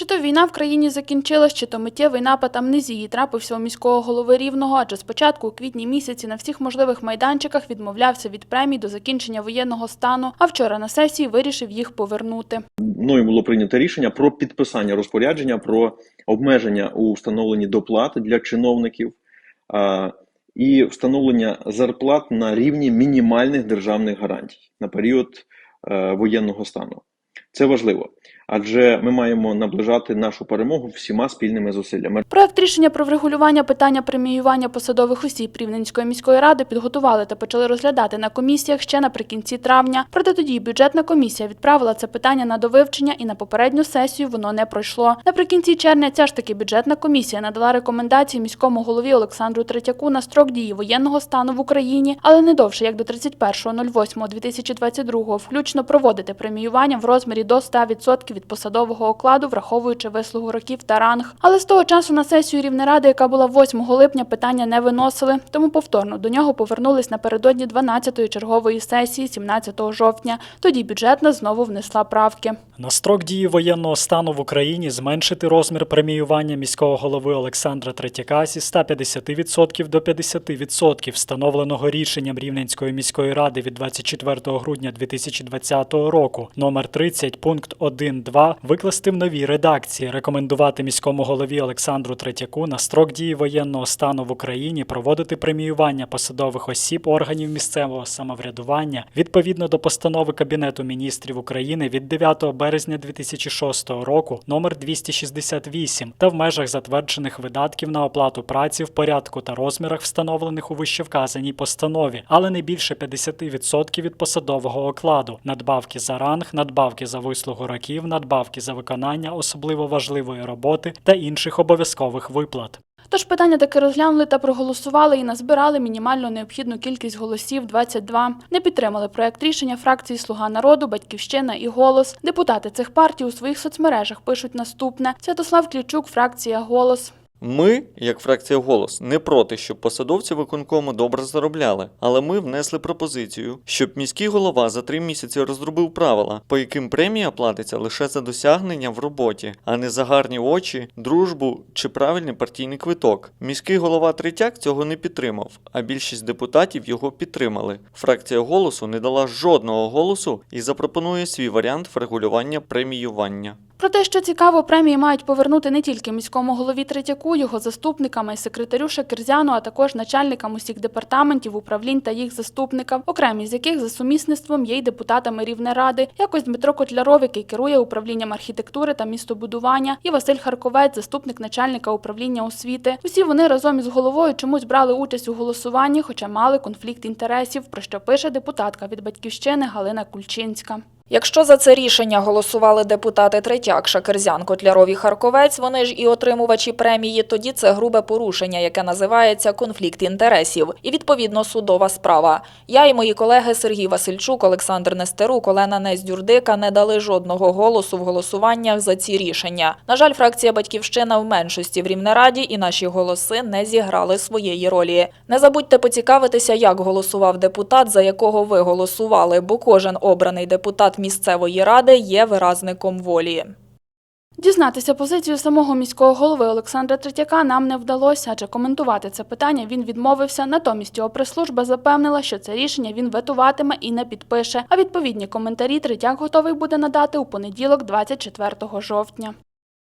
Чи то війна в країні закінчилась, чи то миттєвий напад амнезії трапився у міського голови Рівного, адже спочатку у квітні місяці на всіх можливих майданчиках відмовлявся від премій до закінчення воєнного стану, а вчора на сесії вирішив їх повернути. мною було прийнято рішення про підписання розпорядження про обмеження у встановленні доплат для чиновників а, і встановлення зарплат на рівні мінімальних державних гарантій на період е, воєнного стану. Це важливо, адже ми маємо наближати нашу перемогу всіма спільними зусиллями. Проект рішення про врегулювання питання преміювання посадових осіб Рівненської міської ради підготували та почали розглядати на комісіях ще наприкінці травня. Проте тоді бюджетна комісія відправила це питання на довивчення і на попередню сесію воно не пройшло. Наприкінці червня ця ж таки бюджетна комісія надала рекомендації міському голові Олександру Третяку на строк дії воєнного стану в Україні, але не довше як до 31.08.2022 включно проводити преміювання в розмірі до 100% від посадового окладу, враховуючи вислугу років та ранг. Але з того часу на сесію Рівнеради, яка була 8 липня, питання не виносили, тому повторно до нього повернулись напередодні 12-ї чергової сесії 17 жовтня. Тоді бюджетна знову внесла правки. На строк дії воєнного стану в Україні зменшити розмір преміювання міського голови Олександра Третяка зі 150% до 50%, встановленого рішенням Рівненської міської ради від 24 грудня 2020 року, номер 30, пункт 1.2, викласти в новій редакції, рекомендувати міському голові Олександру Третяку на строк дії воєнного стану в Україні проводити преміювання посадових осіб органів місцевого самоврядування відповідно до постанови Кабінету міністрів України від 9 березня 2006 року номер 268 та в межах затверджених видатків на оплату праці в порядку та розмірах, встановлених у вищевказаній постанові, але не більше 50% від посадового окладу, надбавки за ранг, надбавки за вислугу років, надбавки за виконання особливо важливої роботи та інших обов'язкових виплат. Тож питання таки розглянули та проголосували і назбирали мінімально необхідну кількість голосів 22. Не підтримали проект рішення фракції Слуга народу, Батьківщина і Голос. Депутати цих партій у своїх соцмережах пишуть наступне: Святослав Клічук, фракція Голос. Ми, як фракція голос, не проти, щоб посадовці виконкому добре заробляли, але ми внесли пропозицію, щоб міський голова за три місяці розробив правила, по яким премія платиться лише за досягнення в роботі, а не за гарні очі, дружбу чи правильний партійний квиток. Міський голова Третяк цього не підтримав, а більшість депутатів його підтримали. Фракція голосу не дала жодного голосу і запропонує свій варіант врегулювання преміювання. Про те, що цікаво, премії мають повернути не тільки міському голові Третяку, його заступникам і секретарю Шакерзяну, а також начальникам усіх департаментів, управлінь та їх заступникам, окремі з яких за сумісництвом є й депутатами Рівнеради. Якось Дмитро Котляров, який керує управлінням архітектури та містобудування, і Василь Харковець, заступник начальника управління освіти. Усі вони разом із головою чомусь брали участь у голосуванні, хоча мали конфлікт інтересів, про що пише депутатка від батьківщини Галина Кульчинська. Якщо за це рішення голосували депутати Третяк, Шакерзян, Котляров і Харковець, вони ж і отримувачі премії, тоді це грубе порушення, яке називається конфлікт інтересів, і відповідно судова справа. Я і мої колеги Сергій Васильчук, Олександр Нестерук, Олена Нездюрдика не дали жодного голосу в голосуваннях за ці рішення. На жаль, фракція Батьківщина в меншості в Рівнераді, і наші голоси не зіграли своєї ролі. Не забудьте поцікавитися, як голосував депутат, за якого ви голосували, бо кожен обраний депутат місцевої ради є виразником волі. Дізнатися позицію самого міського голови Олександра Третяка нам не вдалося, адже коментувати це питання він відмовився. Натомість його прес-служба запевнила, що це рішення він ветуватиме і не підпише. А відповідні коментарі Третяк готовий буде надати у понеділок, 24 жовтня.